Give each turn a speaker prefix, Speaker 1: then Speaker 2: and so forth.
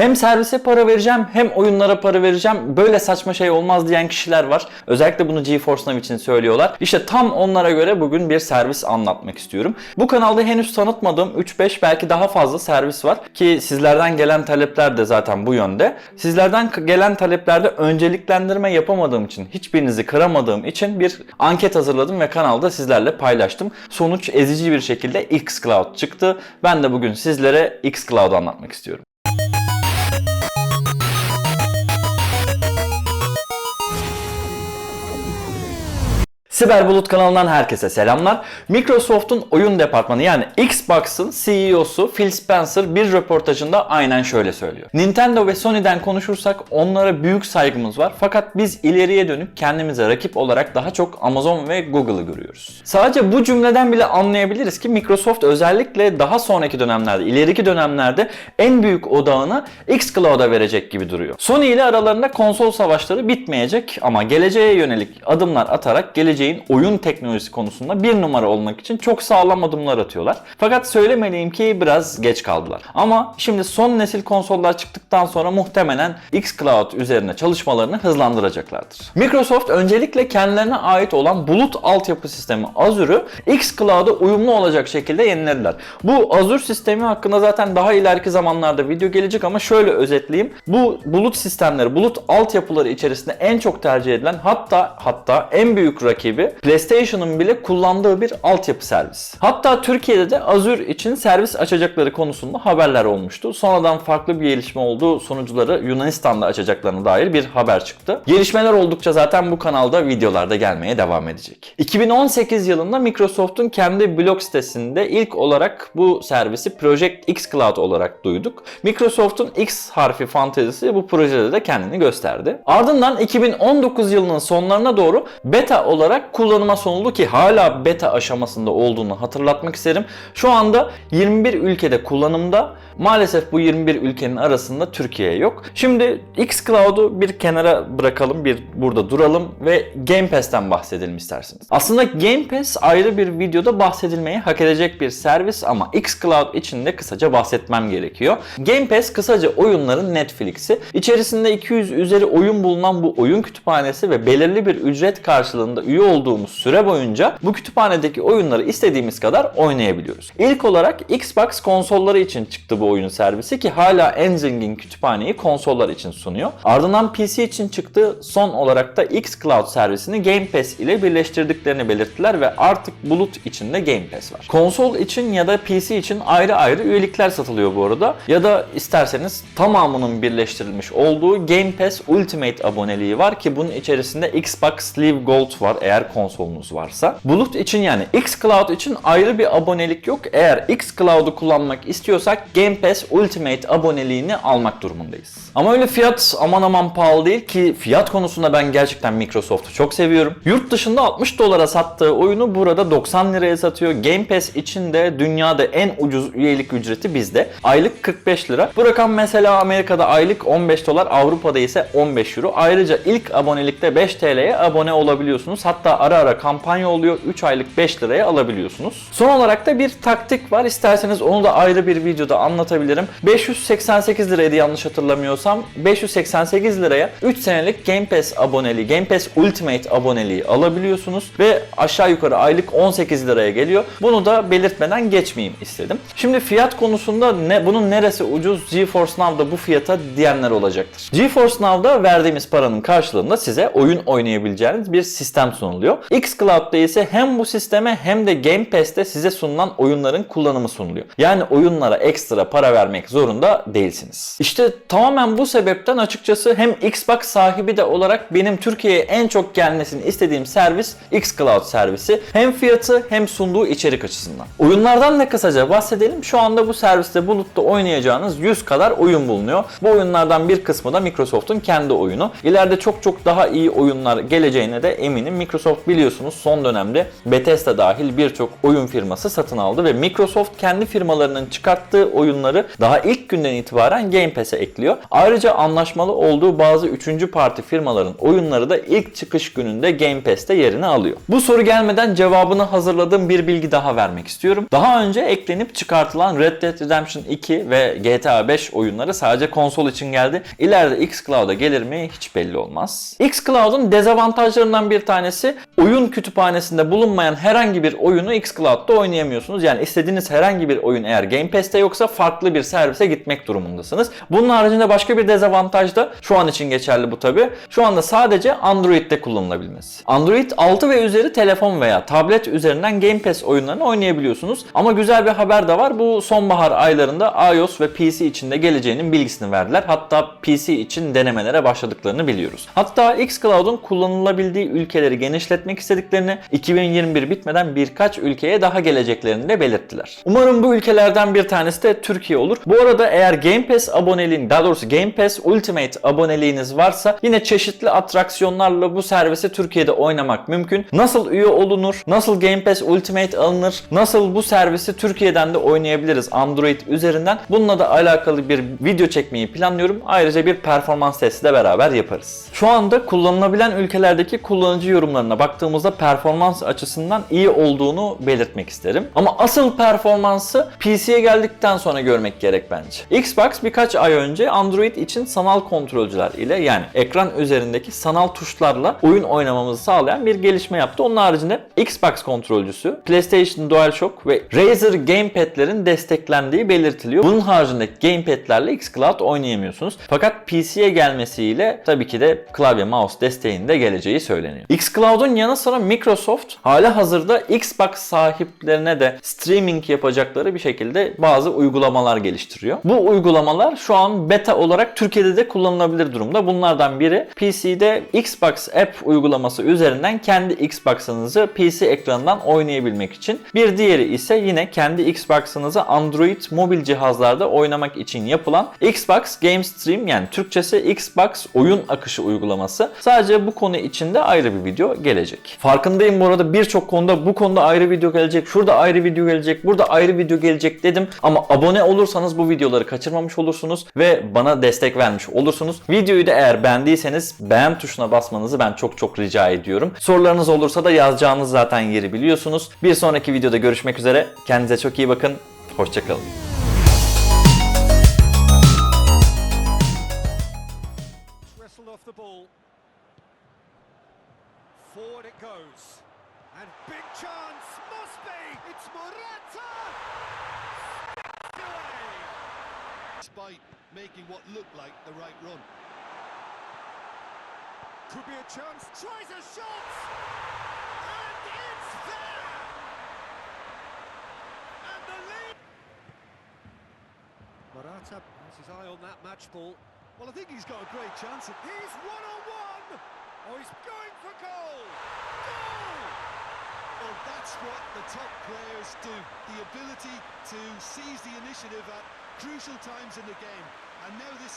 Speaker 1: Hem servise para vereceğim hem oyunlara para vereceğim. Böyle saçma şey olmaz diyen kişiler var. Özellikle bunu GeForce Now için söylüyorlar. İşte tam onlara göre bugün bir servis anlatmak istiyorum. Bu kanalda henüz tanıtmadığım 3-5 belki daha fazla servis var ki sizlerden gelen talepler de zaten bu yönde. Sizlerden gelen taleplerde önceliklendirme yapamadığım için, hiçbirinizi kıramadığım için bir anket hazırladım ve kanalda sizlerle paylaştım. Sonuç ezici bir şekilde xCloud çıktı. Ben de bugün sizlere xCloud'u anlatmak istiyorum. Siber Bulut kanalından herkese selamlar. Microsoft'un oyun departmanı yani Xbox'ın CEO'su Phil Spencer bir röportajında aynen şöyle söylüyor. Nintendo ve Sony'den konuşursak onlara büyük saygımız var fakat biz ileriye dönük kendimize rakip olarak daha çok Amazon ve Google'ı görüyoruz. Sadece bu cümleden bile anlayabiliriz ki Microsoft özellikle daha sonraki dönemlerde, ileriki dönemlerde en büyük odağını xCloud'a verecek gibi duruyor. Sony ile aralarında konsol savaşları bitmeyecek ama geleceğe yönelik adımlar atarak geleceğin oyun teknolojisi konusunda bir numara olmak için çok sağlam adımlar atıyorlar. Fakat söylemeliyim ki biraz geç kaldılar. Ama şimdi son nesil konsollar çıktıktan sonra muhtemelen xCloud üzerine çalışmalarını hızlandıracaklardır. Microsoft öncelikle kendilerine ait olan bulut altyapı sistemi Azure'u xCloud'a uyumlu olacak şekilde yenilediler. Bu Azure sistemi hakkında zaten daha ileriki zamanlarda video gelecek ama şöyle özetleyeyim. Bu bulut sistemleri, bulut altyapıları içerisinde en çok tercih edilen hatta hatta en büyük rakibi PlayStation'ın bile kullandığı bir altyapı servisi. Hatta Türkiye'de de Azure için servis açacakları konusunda haberler olmuştu. Sonradan farklı bir gelişme oldu. Sonucuları Yunanistan'da açacaklarına dair bir haber çıktı. Gelişmeler oldukça zaten bu kanalda videolarda gelmeye devam edecek. 2018 yılında Microsoft'un kendi blog sitesinde ilk olarak bu servisi Project X Cloud olarak duyduk. Microsoft'un X harfi fantezisi bu projede de kendini gösterdi. Ardından 2019 yılının sonlarına doğru beta olarak kullanıma sunuldu ki hala beta aşamasında olduğunu hatırlatmak isterim. Şu anda 21 ülkede kullanımda. Maalesef bu 21 ülkenin arasında Türkiye yok. Şimdi xCloud'u bir kenara bırakalım, bir burada duralım ve Game Pass'ten bahsedelim isterseniz. Aslında Game Pass ayrı bir videoda bahsedilmeyi hak edecek bir servis ama xCloud için de kısaca bahsetmem gerekiyor. Game Pass kısaca oyunların Netflix'i. İçerisinde 200 üzeri oyun bulunan bu oyun kütüphanesi ve belirli bir ücret karşılığında üye olduğumuz süre boyunca bu kütüphanedeki oyunları istediğimiz kadar oynayabiliyoruz. İlk olarak Xbox konsolları için çıktı bu oyun servisi ki hala en zengin kütüphaneyi konsollar için sunuyor. Ardından PC için çıktı. Son olarak da xCloud servisini Game Pass ile birleştirdiklerini belirttiler ve artık bulut içinde Game Pass var. Konsol için ya da PC için ayrı ayrı üyelikler satılıyor bu arada. Ya da isterseniz tamamının birleştirilmiş olduğu Game Pass Ultimate aboneliği var ki bunun içerisinde Xbox Live Gold var eğer konsolunuz varsa. Bulut için yani xCloud için ayrı bir abonelik yok. Eğer xCloud'u kullanmak istiyorsak Game Pass Ultimate aboneliğini almak durumundayız. Ama öyle fiyat aman aman pahalı değil ki fiyat konusunda ben gerçekten Microsoft'u çok seviyorum. Yurt dışında 60 dolara sattığı oyunu burada 90 liraya satıyor. Game Pass için de dünyada en ucuz üyelik ücreti bizde. Aylık 45 lira. Bu rakam mesela Amerika'da aylık 15 dolar, Avrupa'da ise 15 euro. Ayrıca ilk abonelikte 5 TL'ye abone olabiliyorsunuz. Hatta ara ara kampanya oluyor. 3 aylık 5 liraya alabiliyorsunuz. Son olarak da bir taktik var. İsterseniz onu da ayrı bir videoda anlatabilirim. 588 liraydı yanlış hatırlamıyorsam. 588 liraya 3 senelik Game Pass aboneliği, Game Pass Ultimate aboneliği alabiliyorsunuz ve aşağı yukarı aylık 18 liraya geliyor. Bunu da belirtmeden geçmeyeyim istedim. Şimdi fiyat konusunda ne bunun neresi ucuz GeForce Now'da bu fiyata diyenler olacaktır. GeForce Now'da verdiğimiz paranın karşılığında size oyun oynayabileceğiniz bir sistem sunuluyor. xCloud'da ise hem bu sisteme hem de Game Pass'te size sunulan oyunların kullanımı sunuluyor. Yani oyunlara ekstra para vermek zorunda değilsiniz. İşte tamamen bu sebepten açıkçası hem Xbox sahibi de olarak benim Türkiye'ye en çok gelmesini istediğim servis xCloud servisi. Hem fiyatı hem sunduğu içerik açısından. Oyunlardan da kısaca bahsedelim. Şu anda bu serviste bulutta oynayacağınız 100 kadar oyun bulunuyor. Bu oyunlardan bir kısmı da Microsoft'un kendi oyunu. İleride çok çok daha iyi oyunlar geleceğine de eminim. Microsoft Microsoft biliyorsunuz son dönemde Bethesda dahil birçok oyun firması satın aldı ve Microsoft kendi firmalarının çıkarttığı oyunları daha ilk günden itibaren Game Pass'e ekliyor. Ayrıca anlaşmalı olduğu bazı üçüncü parti firmaların oyunları da ilk çıkış gününde Game Pass'te yerini alıyor. Bu soru gelmeden cevabını hazırladığım bir bilgi daha vermek istiyorum. Daha önce eklenip çıkartılan Red Dead Redemption 2 ve GTA 5 oyunları sadece konsol için geldi. İleride xCloud'a gelir mi hiç belli olmaz. xCloud'un dezavantajlarından bir tanesi oyun kütüphanesinde bulunmayan herhangi bir oyunu xCloud'da oynayamıyorsunuz. Yani istediğiniz herhangi bir oyun eğer Game Pass'te yoksa farklı bir servise gitmek durumundasınız. Bunun haricinde başka bir dezavantaj da şu an için geçerli bu tabi. Şu anda sadece Android'de kullanılabilmesi. Android 6 ve üzeri telefon veya tablet üzerinden Game Pass oyunlarını oynayabiliyorsunuz. Ama güzel bir haber de var. Bu sonbahar aylarında iOS ve PC için de geleceğinin bilgisini verdiler. Hatta PC için denemelere başladıklarını biliyoruz. Hatta xCloud'un kullanılabildiği ülkeleri genişletmek istediklerini 2021 bitmeden birkaç ülkeye daha geleceklerini de belirttiler. Umarım bu ülkelerden bir tanesi de Türkiye olur. Bu arada eğer Game Pass aboneliğin, daha doğrusu Game Pass Ultimate aboneliğiniz varsa yine çeşitli atraksiyonlarla bu servisi Türkiye'de oynamak mümkün. Nasıl üye olunur? Nasıl Game Pass Ultimate alınır? Nasıl bu servisi Türkiye'den de oynayabiliriz Android üzerinden? Bununla da alakalı bir video çekmeyi planlıyorum. Ayrıca bir performans testi de beraber yaparız. Şu anda kullanılabilen ülkelerdeki kullanıcı yorumlarına baktığımızda performans açısından iyi olduğunu belirtmek isterim. Ama asıl performansı PC'ye geldikten sonra görmek gerek bence. Xbox birkaç ay önce Android için sanal kontrolcüler ile yani ekran üzerindeki sanal tuşlarla oyun oynamamızı sağlayan bir gelişme yaptı. Onun haricinde Xbox kontrolcüsü, PlayStation DualShock ve Razer Gamepad'lerin desteklendiği belirtiliyor. Bunun haricindeki Gamepad'lerle xCloud oynayamıyorsunuz. Fakat PC'ye gelmesiyle tabii ki de klavye mouse desteğinin de geleceği söyleniyor. xCloud'un yanı sıra Microsoft hala hazırda Xbox sahiplerine de streaming yapacakları bir şekilde bazı uygulamalar geliştiriyor. Bu uygulamalar şu an beta olarak Türkiye'de de kullanılabilir durumda. Bunlardan biri PC'de Xbox App uygulaması üzerinden kendi Xbox'ınızı PC ekranından oynayabilmek için. Bir diğeri ise yine kendi Xbox'ınızı Android mobil cihazlarda oynamak için yapılan Xbox Game Stream yani Türkçesi Xbox oyun akışı uygulaması. Sadece bu konu içinde ayrı bir video gelecek. Farkındayım bu arada birçok konuda bu konuda ayrı video gelecek, şurada ayrı video gelecek, burada ayrı video gelecek dedim. Ama abone olursanız bu videoları kaçırmamış olursunuz ve bana destek vermiş olursunuz. Videoyu da eğer beğendiyseniz beğen tuşuna basmanızı ben çok çok rica ediyorum. Sorularınız olursa da yazacağınız zaten yeri biliyorsunuz. Bir sonraki videoda görüşmek üzere. Kendinize çok iyi bakın. Hoşçakalın.
Speaker 2: The ball. Forward it goes. And big chance. Must be. It's Morata.
Speaker 3: Despite making what looked like the right run.
Speaker 2: Could be a chance. Tries a shot. And it's there. And the lead. Morata has his eye on that match ball.
Speaker 3: Well, I think he's got a great chance.
Speaker 2: He's one on one. Oh, he's going for goal. Goal.
Speaker 3: well, that's what the top players do. The ability to seize the initiative at crucial times in the game. And now this